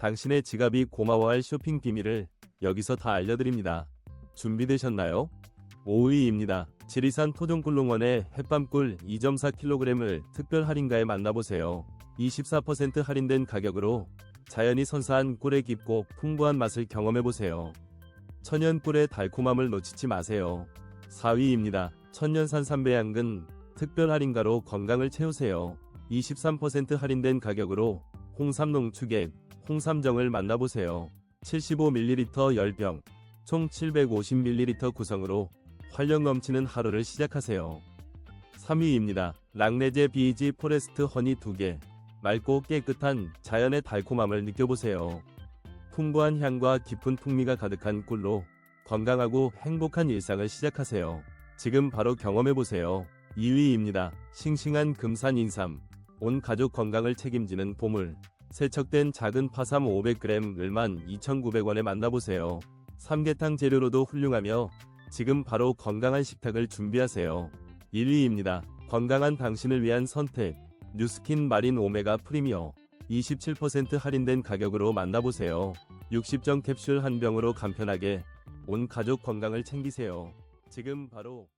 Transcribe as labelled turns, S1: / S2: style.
S1: 당신의 지갑이 고마워할 쇼핑 비밀을 여기서 다 알려드립니다. 준비되셨나요? 5위입니다. 지리산 토종꿀롱원의 햇밤꿀 2.4kg을 특별 할인가에 만나보세요. 24% 할인된 가격으로 자연이 선사한 꿀의 깊고 풍부한 맛을 경험해보세요. 천연 꿀의 달콤함을 놓치지 마세요. 4위입니다. 천년산 삼배양근 특별 할인가로 건강을 채우세요. 23% 할인된 가격으로 홍삼 농축액, 홍삼정을 만나보세요. 75ml 10병, 총 750ml 구성으로 활력 넘치는 하루를 시작하세요. 3위입니다. 랑레제 비지 포레스트 허니 2개. 맑고 깨끗한 자연의 달콤함을 느껴보세요. 풍부한 향과 깊은 풍미가 가득한 꿀로 건강하고 행복한 일상을 시작하세요. 지금 바로 경험해보세요. 2위입니다. 싱싱한 금산 인삼. 온 가족 건강을 책임지는 보물. 세척된 작은 파삼 500g을 12,900원에 만나보세요. 삼계탕 재료로도 훌륭하며 지금 바로 건강한 식탁을 준비하세요. 1위입니다. 건강한 당신을 위한 선택. 뉴스킨 마린 오메가 프리미어. 27% 할인된 가격으로 만나보세요. 60정 캡슐 한 병으로 간편하게 온 가족 건강을 챙기세요. 지금 바로